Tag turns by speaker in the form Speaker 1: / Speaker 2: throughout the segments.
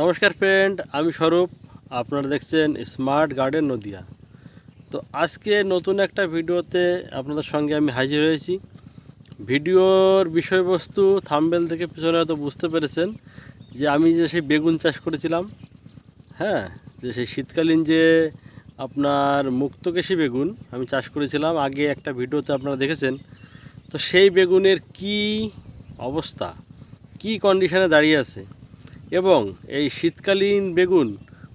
Speaker 1: নমস্কার ফ্রেন্ড আমি স্বরূপ। আপনারা দেখছেন স্মার্ট গার্ডেন নদিয়া। তো আজকে নতুন একটা ভিডিওতে আপনাদের সঙ্গে আমি হাজির হয়েছি। ভিডিওর বিষয়বস্তু থাম্বেল থেকে পিছনে হয়তো বুঝতে পেরেছেন যে আমি যে সেই বেগুন চাষ করেছিলাম হ্যাঁ যে সেই শীতকালীন যে আপনার মুক্তকেশী বেগুন আমি চাষ করেছিলাম, আগে একটা ভিডিওতে আপনারা দেখেছেন। তো সেই বেগুনের কি অবস্থা? কি কন্ডিশনে দাঁড়িয়ে আছে? এবং এই শীতকালীন বেগুন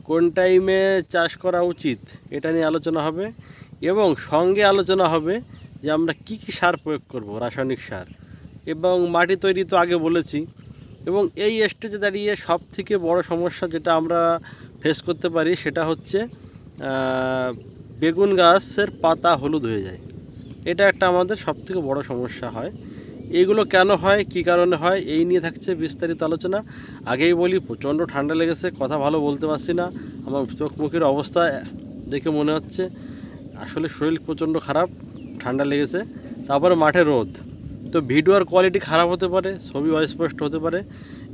Speaker 1: কোন টাইমে চাষ করা উচিত এটা নিয়ে আলোচনা হবে এবং সঙ্গে আলোচনা হবে যে আমরা কি কি সার প্রয়োগ করব, রাসায়নিক সার। এবং মাটি তৈরি তো আগে বলেছি এবং এই স্টেজে দাঁড়িয়ে সব থেকে বড় সমস্যা যেটা আমরা ফেস করতে পারি সেটা হচ্ছে বেগুন গাছের পাতা হলুদ হয়ে যায়। এটা একটা আমাদের সব থেকে বড় সমস্যা হয়। এইগুলো কেন হয়, কি কারণে হয়, এই নিয়ে থাকছে বিস্তারিত আলোচনা। আগেই বলি, প্রচণ্ড ঠান্ডা লেগেছে, কথা ভালো বলতে পারছি না। আমার চোখ মুখের অবস্থা দেখে মনে হচ্ছে, আসলে শরীর প্রচণ্ড খারাপ, ঠান্ডা লেগেছে। তারপরে মাঠে রোদ। তো ভিডিওর কোয়ালিটি খারাপ হতে পারে, ছবি অস্পষ্ট হতে পারে।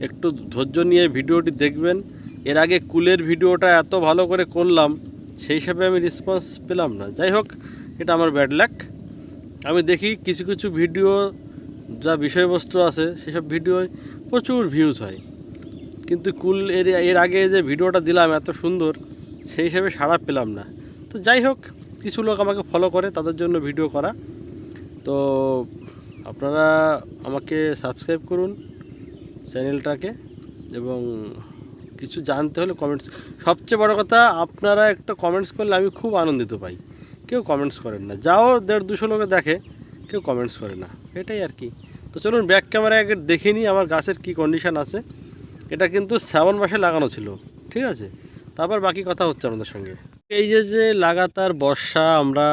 Speaker 1: একটু ধৈর্য নিয়ে ভিডিওটি দেখবেন। এর আগে কুলের ভিডিওটা এত ভালো করে করলাম, সেই হিসাবে আমি রেসপন্স পেলাম না। যাই হোক, এটা আমার ব্যাড লাক আমি দেখি কিছু কিছু ভিডিও যা বিষয়বস্তু আছে, সেসব ভিডিওয় প্রচুর ভিউজ হয়। কিন্তু কুল এর এর আগে যে ভিডিওটা দিলাম এত সুন্দর, সেই হিসাবে সাড়া পেলাম না। তো যাই হোক, কিছু লোক আমাকে ফলো করে, তাদের জন্য ভিডিও করা। তো আপনারা আমাকে সাবস্ক্রাইব করুন চ্যানেলটাকে এবং কিছু জানতে হলে কমেন্টস সবচেয়ে বড় কথা, আপনারা একটা কমেন্টস করলে আমি খুব আনন্দিত পাই। কেউ কমেন্টস করেন না। যাও দেড় দুশো লোকে দেখে, কেউ কমেন্টস করে না। এটাই আর কি। তো চলুন ব্যাক ক্যামেরা আগে দেখে নিই আমার গাছের কি কন্ডিশান আছে। এটা কিন্তু শ্রাবণ মাসে লাগানো ছিল, ঠিক আছে? তারপর বাকি কথা হচ্ছে আমাদের সঙ্গে। এই যে যে লাগাতার বর্ষা আমরা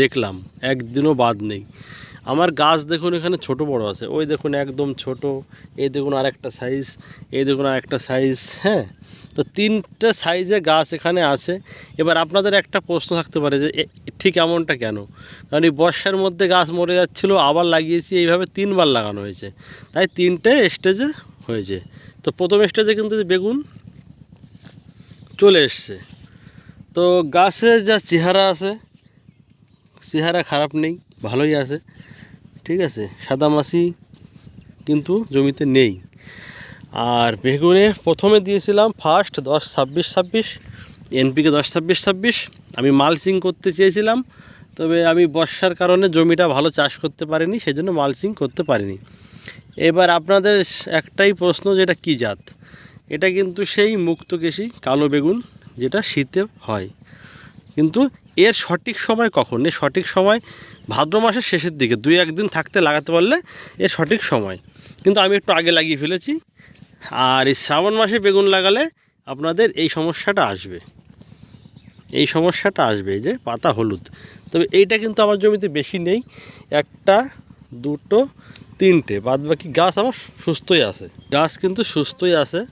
Speaker 1: দেখলাম, একদিনও বাদ নেই। আমার গাছ দেখুন এখানে ছোট বড় আছে। ওই দেখুন একদম ছোট, এই দেখুন আর একটা সাইজ এই দেখুন আর একটা সাইজ হ্যাঁ? তো তিনটে সাইজে গাছ এখানে আছে। এবার আপনাদের একটা প্রশ্ন থাকতে পারে যে ঠিক এমনটা কেন? কারণ এই বর্ষার মধ্যে গাছ মরে যাচ্ছিল, আবার লাগিয়েছি, এইভাবে তিনবার লাগানো হয়েছে। তাই তিনটে স্টেজে হয়েছে। তো প্রথম স্টেজে কিন্তু বেগুন চলে এসছে। তো গাছের যা চেহারা আছে, চেহারা খারাপ নেই, ভালোই আছে। ঠিক আছে? সাদা মাছি কিন্তু জমিতে নেই। আর বেগুনে প্রথমে দিয়েছিলাম ফার্স্ট দশ ছাব্বিশ ছাব্বিশ, এনপিকে দশ ছাব্বিশ ছাব্বিশ। আমি মালসিং করতে চেয়েছিলাম, তবে আমি বর্ষার কারণে জমিটা ভালো চাষ করতে পারিনি সেই জন্য মালসিং করতে পারিনি। এবার আপনাদের একটাই প্রশ্ন, যেটা কি জাত? এটা কিন্তু সেই মুক্তকেশী কালো বেগুন, যেটা শীতে হয়। কিন্তু এর সঠিক সময় কখন? এর সঠিক সময় ভাদ্র মাসের শেষের দিকে। দুই একদিন থাকতে লাগাতে পারলে এর সঠিক সময়। কিন্তু আমি একটু আগে লাগিয়ে ফেলেছি। আর এই শ্রাবণ মাসে বেগুন লাগালে আপনাদের এই সমস্যাটা আসবে। এই সমস্যাটা আসবে যে পাতা হলুদ। তবে এইটা কিন্তু আমার জমিতে বেশি নেই। একটা, দুটো, তিনটে। বাদ বাকি গাছ আমার সুস্থই আছে। গাছ কিন্তু সুস্থই আছে।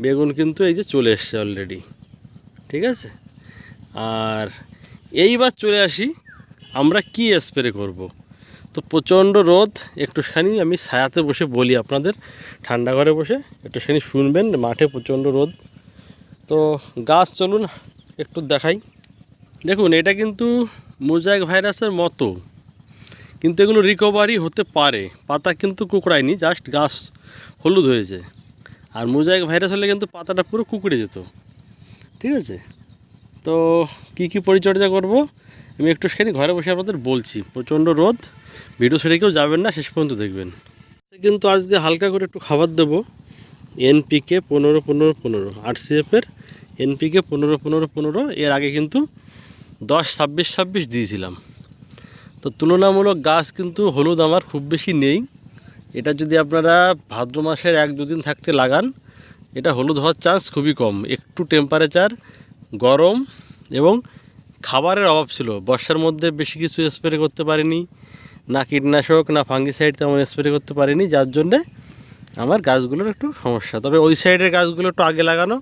Speaker 1: বেগুন কিন্তু এই যে চলে এসছে অলরেডি ঠিক আছে? আর এইবার চলে আসি, আমরা কি স্প্রে করব। তো প্রচণ্ড রোদ, একটুখানি আমি ছায়াতে বসে বলি আপনাদের, ঠান্ডা ঘরে বসে একটুখানি শুনবেন, মাঠে প্রচণ্ড রোদ। তো গাছ চলুন, একটু দেখাই। দেখুন, এটা কিন্তু মোজাইক ভাইরাসের মতো, কিন্তু এগুলো রিকভারি হতে পারে। পাতা কিন্তু কুকড়ায়নি জাস্ট গাছ হলুদ হয়েছে। আর মোজাইক ভাইরাস হলে কিন্তু পাতাটা পুরো কুকড়ে যেত। ঠিক আছে? তো কি কি পরিচর্যা করব? আমি একটুখানি ঘরে বসে আপনাদের বলছি। প্রচণ্ড রোদ। ভিডিও ছেড়ে কেউ যাবেন না, শেষ পর্যন্ত দেখবেন। কিন্তু আজকে হালকা করে একটু খাবার দেবো। এনপিকে পনেরো পনেরো পনেরো, আরসিএফের এনপিকে পনেরো পনেরো পনেরো, এর আগে কিন্তু দশ ছাব্বিশ ছাব্বিশ দিয়েছিলাম। তো তুলনামূলক গাছ কিন্তু হলুদ আমার খুব বেশি নেই। এটা যদি আপনারা ভাদ্র মাসের এক দুদিন থাকতে লাগান, এটা হলুদ হওয়ার চান্স খুবই কম। একটু টেম্পারেচার গরম এবং খাবারের অভাব ছিল। বর্ষার মধ্যে বেশি কিছু স্প্রে করতে পারিনি, না কীটনাশক, না ফাঙ্গিসাইড তেমন স্প্রে করতে পারিনি, যার জন্যে আমার গাছগুলোর একটু সমস্যা। তবে ওই সাইডের গাছগুলো একটু আগে লাগানো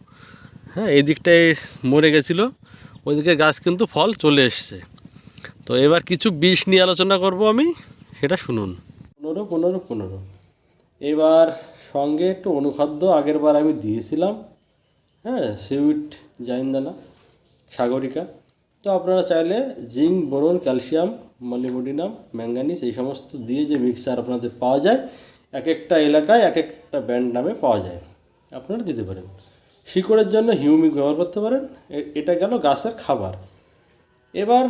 Speaker 1: হ্যাঁ এই দিকটায় মরে গেছিল, ওইদিকে গাছ কিন্তু ফল চলে এসছে। তো এবার কিছু বিষ নিয়ে আলোচনা করব আমি, সেটা শুনুন। পনেরো পনেরো পনেরো। এবার সঙ্গে একটু অনুখাদ্য আগের বার আমি দিয়েছিলাম। হ্যাঁ সিউইড জাইনদানা সাগরিকা। তো আপনারা চাইলে zinc, boron, calcium molybdenum manganese এই সমস্ত দিয়ে যে মিক্সার আপনাদের পাওয়া যায় এক একটা এলাকায় এক একটা ব্র্যান্ড নামে পাওয়া যায়। আপনারা দিতে পারেন। শিকড়ের জন্য হিউমিক ব্যবহার করতে পারেন। এটা গেল গাছের খাবার। এবার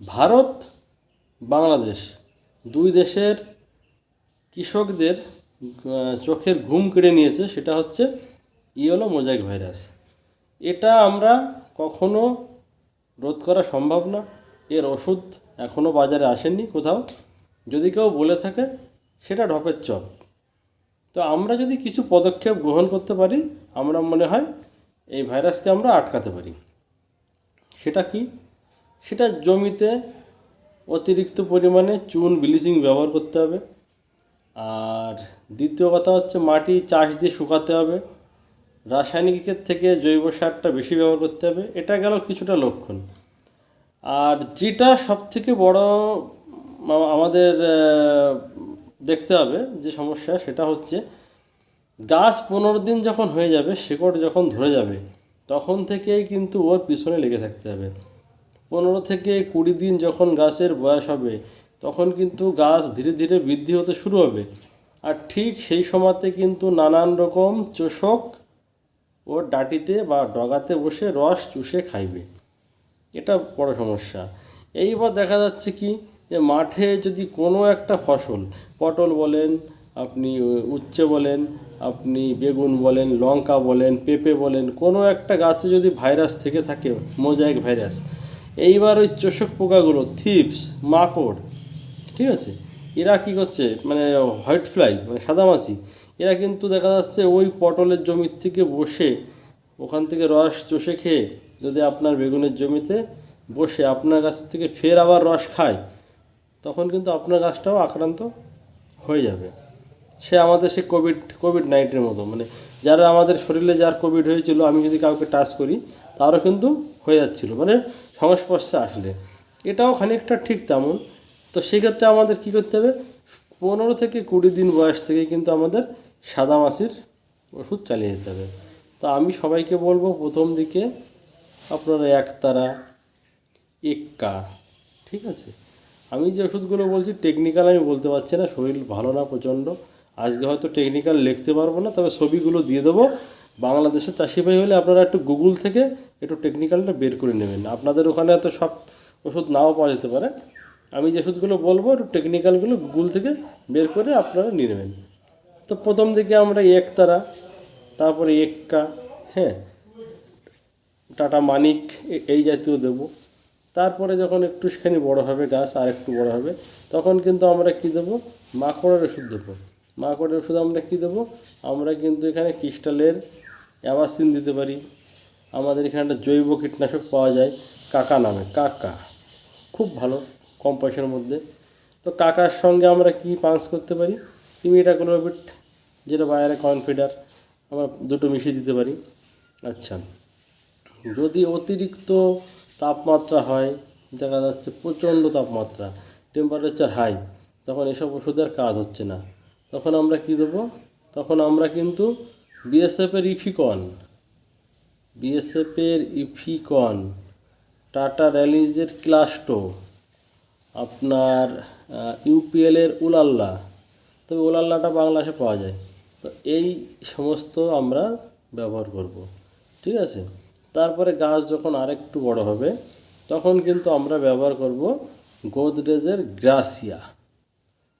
Speaker 1: ভারত, বাংলাদেশ, দুই দেশের কৃষকদের চোখের ঘুম কেড়ে নিয়েছে। সেটা হচ্ছে ইয়েলো মোজাইক ভাইরাস। এটা আমরা কখনো রোধ করা সম্ভব না। এর ওষুধ এখনও বাজারে আসেনি কোথাও। যদি কেউ বলে থাকে, সেটা ঢপের চপ। তো আমরা যদি কিছু পদক্ষেপ গ্রহণ করতে পারি, আমরা মনে হয় এই ভাইরাসকে আমরা আটকাতে পারি। সেটা কি? সেটা জমিতে অতিরিক্ত পরিমাণে চুন ব্লিচিং ব্যবহার করতে হবে। আর দ্বিতীয় কথা হচ্ছে মাটি চাষ দিয়ে শুকাতে হবে। রাসায়নিকের থেকে জৈব সারটা বেশি ব্যবহার করতে হবে, এটা গেল কিছুটা লক্ষণ। আর যেটা সবথেকে বড় আ- আমাদের দেখতে হবে যে সমস্যা, সেটা হচ্ছে গাছ পনেরো দিন যখন হয়ে যাবে, শেকড় যখন ধরে যাবে, তখন থেকেই কিন্তু ওর পিছনে লেগে থাকতে হবে। পনেরো থেকে কুড়ি দিন যখন গাছের বয়স হবে, তখন কিন্তু গাছ ধীরে ধীরে বৃদ্ধি হতে শুরু হবে। আর ঠিক সেই সময়তে কিন্তু নানান রকম চোষক ও ডাটিতে বা ডগাতে বসে রস চুষে খাইবে। এটা বড় সমস্যা। এইবার দেখা যাচ্ছে কি যে মাঠে যদি কোনো একটা ফসল, পটল বলেন, আপনি উচ্ছে বলেন, আপনি বেগুন বলেন, লঙ্কা বলেন, পেঁপে বলেন, কোনো একটা গাছে যদি ভাইরাস থেকে থাকে, মোজাইক ভাইরাস, এইবার ওই চোষক পোকাগুলো, থিপস, মাকড়, ঠিক আছে, এরা কী করছে মানে হোয়াইট ফ্লাই মানে সাদামাছি এরা কিন্তু দেখা যাচ্ছে ওই পটলের জমির থেকে বসে, ওখান থেকে রস চষে খেয়ে যদি আপনার বেগুনের জমিতে বসে আপনার গাছ থেকে ফের আবার রস খায়, তখন কিন্তু আপনার গাছটাও আক্রান্ত হয়ে যাবে। সে আমাদের সে কোভিড কোভিড নাইন্টিনের মতো মানে যারা আমাদের শরীরে যার কোভিড হয়েছিল, আমি যদি কাউকে টাচ করি, তারও কিন্তু হয়ে যাচ্ছিল মানে সংস্পর্শে আসলে। এটাও খানিকটা ঠিক তেমন। তো সেক্ষেত্রে আমাদের কি করতে হবে? পনেরো থেকে কুড়ি দিন বয়স থেকে কিন্তু আমাদের সাদা মাছির ওষুধ চালিয়ে যেতে হবে। তো আমি সবাইকে বলব, প্রথম দিকে আপনারা একতারা এক্কা ঠিক আছে? আমি যে ওষুধগুলো বলছি টেকনিক্যাল আমি বলতে পারছি না, শরীর ভালো না প্রচণ্ড। আজকে হয়তো টেকনিক্যাল লিখতে পারব না, তবে ছবিগুলো দিয়ে দেবো। বাংলাদেশের চাষি ভাই হলে আপনারা একটু গুগল থেকে একটু টেকনিক্যালটা বের করে নেবেন। আপনাদের ওখানে হয়তো সব ওষুধ নাও পাওয়া যেতে পারে। আমি যে ওষুধগুলো বলব, একটু টেকনিক্যালগুলো গুগল থেকে বের করে আপনারা নিয়ে নেবেন। তো প্রথম দিকে আমরা একতারা, তারপরে এক্কা হ্যাঁ টাটা মানিক এই জাতীয় দেব। তারপরে যখন একটুখানি বড় হবে গাছ, আর একটু বড় হবে, তখন কিন্তু আমরা কি দেব? মাকড়ের ওষুধ দেবো। মাকড়ের ওষুধ আমরা কি দেবো? আমরা কিন্তু এখানে ক্রিস্টালের অ্যাভাসিন দিতে পারি। আমাদের এখানে একটা জৈব কীটনাশক পাওয়া যায় কাকা নামে, কাকা। খুব ভালো, কম পয়সার মধ্যে। তো কাকার সঙ্গে আমরা কি পাঞ্চ করতে পারি? ইমিডাক্লোভিট যেটা বাইরে কনফিডার আমরা দুটো মিশিয়ে দিতে পারি। আচ্ছা। যদি অতিরিক্ত তাপমাত্রা হয়, দেখা যাচ্ছে প্রচণ্ড তাপমাত্রা টেম্পারেচার হাই তখন এসব ওষুধের কাজ হচ্ছে না। তখন আমরা কি দেবো? তখন আমরা কিন্তু বিএসএফের ইফিকন বিএসএফের ইফিকন টাটা র্যালিজের ক্লাস্টো আপনার ইউপিএলের উলাল্লা তবে উলাল্লাটা বাংলাদেশে পাওয়া যায়। তো এই সমস্ত আমরা ব্যবহার করব, ঠিক আছে? তারপরে গাছ যখন আরেকটু বড় হবে, তখন কিন্তু আমরা ব্যবহার করব গোদরেজের গ্রাসিয়া।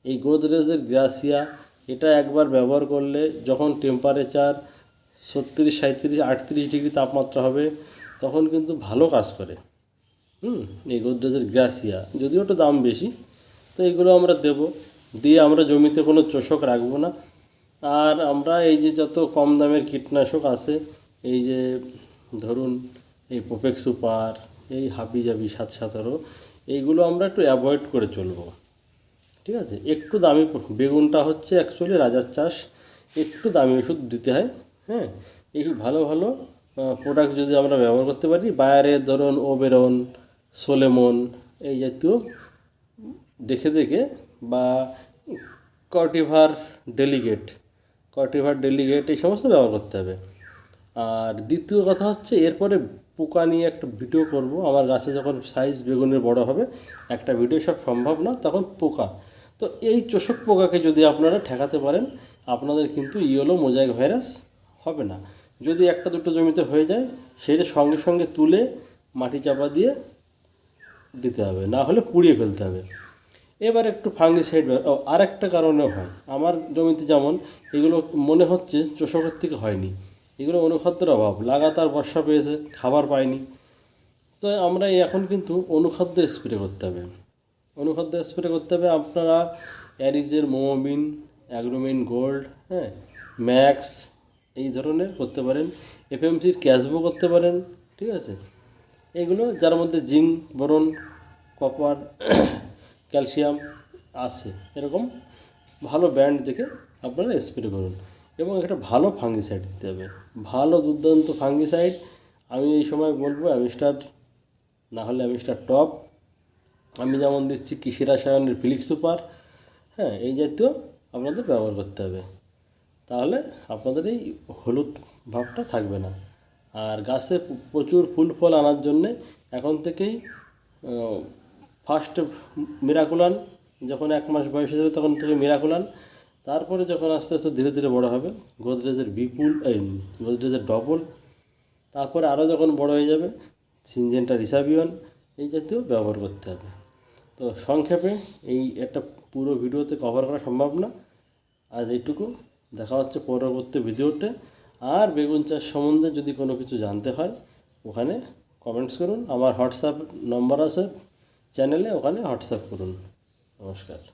Speaker 1: এই গোদরেজের গ্রাসিয়া, এটা একবার ব্যবহার করলে যখন টেম্পারেচার ছত্রিশ সাঁত্রিশ আটত্রিশ ডিগ্রি তাপমাত্রা হবে, তখন কিন্তু ভালো কাজ করে। হুম, এই গোদরেজের গ্রাসিয়া। যদিও একটু দাম বেশি, তো এগুলো আমরা দেব। দিয়ে আমরা জমিতে কোনো চোষক রাখব না। আর আমরা এই যে যত কম দামের কীটনাশক আছে, এই যে ধরুন এই পোপেক সুপার এই হাবি জাবি সাত সাতারো, এইগুলো আমরা একটু অ্যাভয়েড করে চলবো। ঠিক আছে? একটু দামি বেগুনটা হচ্ছে অ্যাকচুয়ালি রাজার চাষ, একটু দামি ওষুধ দিতে হয় হ্যাঁ? এই ভালো ভালো প্রোডাক্ট যদি আমরা ব্যবহার করতে পারি বায়ারের ধরুন ওবেরন সোলেমন এই জাতীয় দেখে দেখে বা কর্টিভার ডেলিগেট। কর্টিভার ডেলিগেট এই সমস্ত ব্যবহার করতে হবে। আর দ্বিতীয় কথা হচ্ছে, এরপরে পোকা নিয়ে একটা ভিডিও করব। আমার গাছে যখন সাইজ বেগুনের বড় হবে, একটা ভিডিও সব সম্ভব না তখন পোকা। তো এই চোষক পোকাকে যদি আপনারা ঠেকাতে পারেন, আপনাদের কিন্তু ইয়েলো মোজাইক ভাইরাস হবে না। যদি একটা দুটো জমিতে হয়ে যায়, সেটা সঙ্গে সঙ্গে তুলে মাটি চাপা দিয়ে দিতে হবে, না হলে পুড়িয়ে ফেলতে হবে। এবার একটু ফাঙ্গিসাইড আর একটা কারণেও হয়। আমার জমিতে যেমন, এগুলো মনে হচ্ছে চোষকের থেকে হয়নি। এগুলো অনুখাদ্যের অভাব। লাগাতার বর্ষা পেয়েছে, খাবার পায়নি তো আমরা এখন কিন্তু অনুখাদ্য স্প্রে করতে হবে। অনুখাদ্য স্প্রে করতে হবে আপনারা অ্যারিজের মোমোবিন অ্যাগ্রোমিন গোল্ড হ্যাঁ ম্যাক্স, এই ধরনের করতে পারেন। এফএমসির ক্যাশবো করতে পারেন, ঠিক আছে? এগুলো যার মধ্যে জিঙ্ক বরণ কপার ক্যালসিয়াম আছে। এরকম ভালো ব্র্যান্ড দেখে আপনারা স্প্রে করুন। এবং একটা ভালো ফাঙ্গিসাইড দিতে হবে। ভালো দুর্দান্ত ফাঙ্গিসাইড, আমি এই সময় বলব অ্যামিস্টার, না হলে অ্যামিস্টার টপ। আমি যেমন দিচ্ছি কৃষি রাসায়নের ফিলিক্স সুপার হ্যাঁ এই জাতীয় আপনাদের ব্যবহার করতে হবে। তাহলে আপনাদের এই হলুদ ভাবটা থাকবে না। আর গাছে প্রচুর ফুল ফল আনার জন্যে এখন থেকেই ফার্স্ট মিরাকুলান, যখন এক মাস বয়স হয়ে যাবে তখন থেকে মিরাকুলান। তারপরে যখন আস্তে আস্তে ধীরে ধীরে বড় হবে, গোদরেজের বিপুল এই, গোদরেজের ডবল। তারপরে আরও যখন বড় হয়ে যাবে, সিনজেন্টা রিসাবিয়ন এই জাতীয় ব্যবহার করতে হবে। তো সংক্ষেপে এই একটা পুরো ভিডিওতে কভার করা সম্ভব না। আজ এইটুকু। দেখা হচ্ছে পরবর্তী ভিডিওতে। আর বেগুন চাষ সম্বন্ধে যদি কোনো কিছু জানতে হয়, ওখানে কমেন্টস করুন। আমার হোয়াটসঅ্যাপ নম্বর আছে। চ্যানেলে ওখানে হোয়াটসঅ্যাপ করুন। নমস্কার।